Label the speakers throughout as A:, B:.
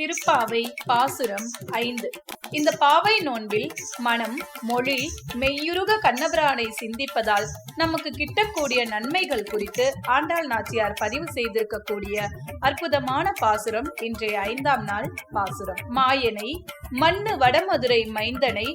A: திருப்பாவை பாசுரம் ஐந்து. இந்த பாவை நோன்பில் மனம் மொழி மெய்யுருக கண்ணபிரானை சிந்திப்பதால் நமக்கு கிட்டக்கூடிய நன்மைகள் குறித்து ஆண்டாள் நாச்சியார் பதிவு செய்திருக்கக்கூடிய அற்புதமான பாசுரம் இன்றைய ஐந்தாம் நாள் பாசுரம். மாயனை மண்ணு வடமதுரை மைந்தனை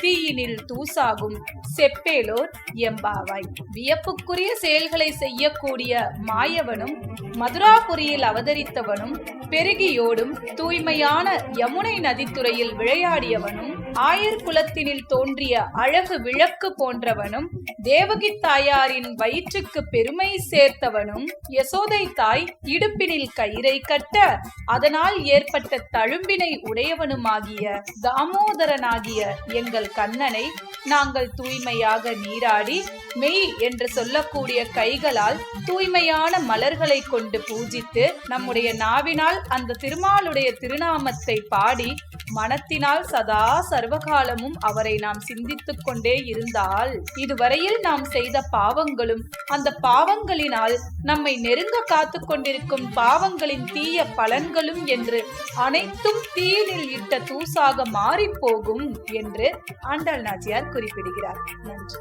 A: தீயினில் தூசாகும் செப்பேலோர் எம்பாவாய். வியப்புக்குரிய செயல்களை செய்யக்கூடிய மாயவனும் மதுராபுரியில் அவதரித்தவனும் பெருகியோடும் தூய்மையான யமுனை நதித்துறையில் விளையாடியவனும் ஆயர் குலத்தினில் தோன்றிய அழகு விளக்கு போன்றவனும் தேவகி தாயாரின் வயிற்றுக்கு பெருமை சேர்த்தவனும் யசோதை தாய் இடுப்பினில் கயிறை கட்ட அதனால் ஏற்பட்ட தழும்பினை உடையவனுமாகிய தாமோதரனாகிய எங்கள் கண்ணனை நாங்கள் தூய்மையாக நீராடி மெய் என்று சொல்லக்கூடிய கைகளால் தூய்மையான மலர்களை கொண்டு பூஜித்து நம்முடைய நாவினால் அந்த திருமாலுடைய திருநாமத்தை பாடி மனத்தினால் சதா சர்வகாலமும் அவரை நாம் சிந்தித்துக் கொண்டே இருந்தால் இதுவரையில் நாம் செய்த பாவங்களும் அந்த பாவங்களினால் நம்மை நெருங்க காத்து கொண்டிருக்கும் பாவங்களின் தீய பலன்களும் என்று அனைத்தும் தீயினில் இட்ட தூசாக மாறிப் போகும் என்று ஆண்டாள் நாச்சியார் குறிப்பிடுகிறார். நன்றி.